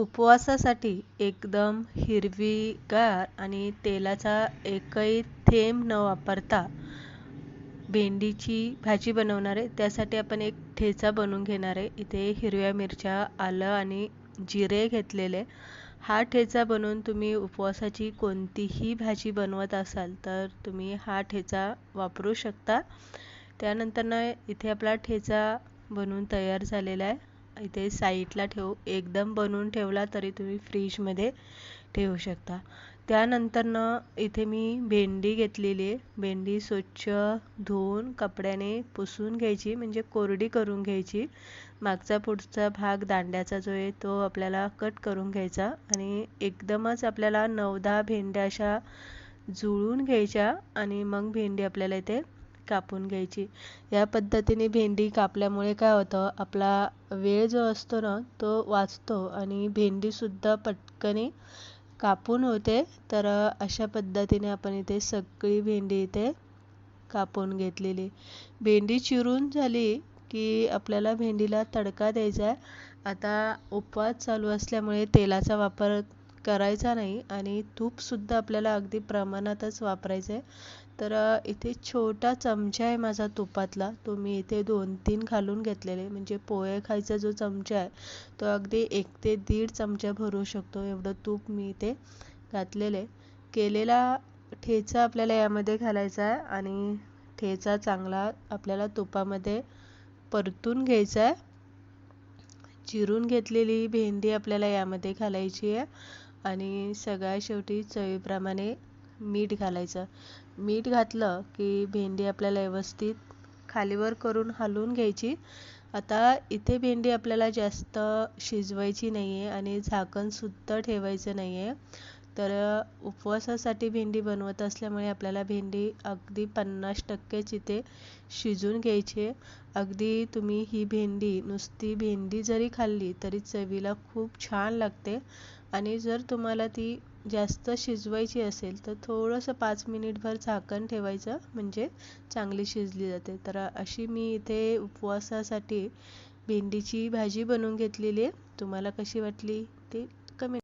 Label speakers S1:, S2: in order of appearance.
S1: उपवासासाठी एकदम हिरवीगार आणि तेलाचा एकही थेंब न वापरता भेंडीची भाजी बनवणार आहे त्यासाठी आपण एक ठेचा बनवून घेणार आहे. इथे हिरव्या मिरच्या आलं आणि जिरे घेतलेले. हा ठेचा बनवून तुम्ही उपवासाची कोणतीही भाजी बनवत असाल तर तुम्ही हा ठेचा वापरू शकता. त्यानंतरनं इथे आपला ठेचा बनवून तयार झालेला आहे. इथे साईडला ठेवू एकदम बनवून ठेवला तरी तुम्ही फ्रीजमध्ये ठेवू शकता. त्यानंतरनं इथे मी भेंडी घेतलेली आहे. भेंडी स्वच्छ धुवून कपड्याने पुसून घ्यायची म्हणजे कोरडी करून घ्यायची. मागचा पुढचा भाग दांड्याचा जो आहे तो आपल्याला कट करून घ्यायचा आणि एकदमच आपल्याला नऊ दहा भेंड्या अशा जुळून घ्यायच्या आणि मग भेंडी आपल्याला इथे कापून घ्यायची. या पद्धतीने भेंडी कापल्यामुळे काय होतं आपला वेळ जो असतो ना तो वाचतो आणि भेंडीसुद्धा पटकने कापून होते. तर अशा पद्धतीने आपण इथे सगळी भेंडी इथे कापून घेतलेली. भेंडी चिरून झाली की आपल्याला भेंडीला तडका द्यायचा आहे. आता उपवास चालू असल्यामुळे तेलाचा वापर करायचा नाही आणि तूपसुद्धा आपल्याला अगदी प्रमाणातच वापरायचं आहे तर इथे छोटा चमचा आहे माझा तुपातला. तो मी इथे दोन तीन घालून घेतलेले. म्हणजे पोहे खायचा जो चमचा आहे तो अगदी एक ते दीड चमचा भरू शकतो. एवढं तूप मी इथे घातलेले. केलेला ठेचा आपल्याला यामध्ये घालायचा आहे आणि ठेचा चांगला आपल्याला तुपामध्ये परतून घ्यायचा आहे. चिरून घेतलेली भेंडी आपल्याला यामध्ये घालायची आहे. आणि सगळ्या शेवटी चवीप्रमाणे मीठ घालायचं. मीठ घातलं की भेंडी आपल्याला व्यवस्थित खालीवर करून हलवून घ्यायची. आता इथे भेंडी आपल्याला जास्त शिजवायची नाही आहे आणि झाकणसुद्धा ठेवायचं नाही आहे तर उपवासासाठी भेंडी बनवत असल्यामुळे आपल्याला भेंडी अगदी पन्नास टक्केच इथे शिजून घ्यायची आहे. अगदी तुम्ही ही भेंडी नुसती भेंडी जरी खाल्ली तरी चवीला खूप छान लागते. आणि जर तुम्हाला ती जास्त शिजवायची असेल तर थोडंसं पाच मिनिटभर झाकण ठेवायचं म्हणजे चांगली शिजली जाते. तर अशी मी इथे उपवासासाठी भेंडीची भाजी बनवून घेतलेली आहे. तुम्हाला कशी वाटली ते कमेंट